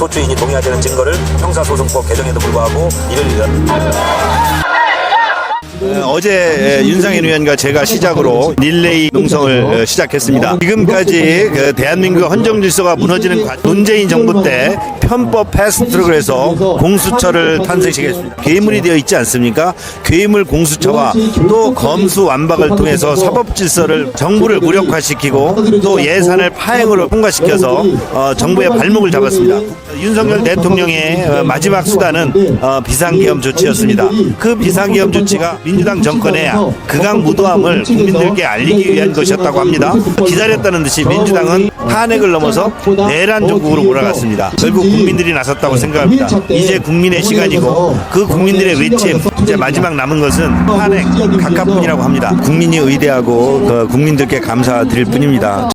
소추인이 동의하지 않은 증거를 형사소송법 개정에도 불구하고 이를 어제 윤상현 의원과 제가 시작으로 릴레이 농성을 어, 시작했습니다. 지금까지 그 대한민국 헌정 질서가 무너지는 과- 문재인 정부 때 편법 패스트트랙을 해서 공수처를 탄생시켰습니다. 괴물이 되어 있지 않습니까? 괴물 공수처와 또 검수 완박을 통해서 사법 질서를 정부를 무력화시키고 또 예산을 파행으로 통과시켜서 어, 정부의 발목을 잡았습니다. 윤석열 대통령의 어, 마지막 수단은 어, 비상계엄 조치였습니다. 그 비상계엄 조치가 민주당 정권의 극악무도함을 국민들께 알리기 위한 것이었다고 합니다. 기다렸다는 듯이 민주당은 탄핵을 넘어서 내란 정국으로 몰아갔습니다. 결국 국민들이 나섰다고 생각합니다. 이제 국민의 시간이고 그 국민들의 외침 이제 마지막 남은 것은 탄핵 각하뿐이라고 합니다. 국민이 의대하고 그 국민들께 감사드릴 뿐입니다.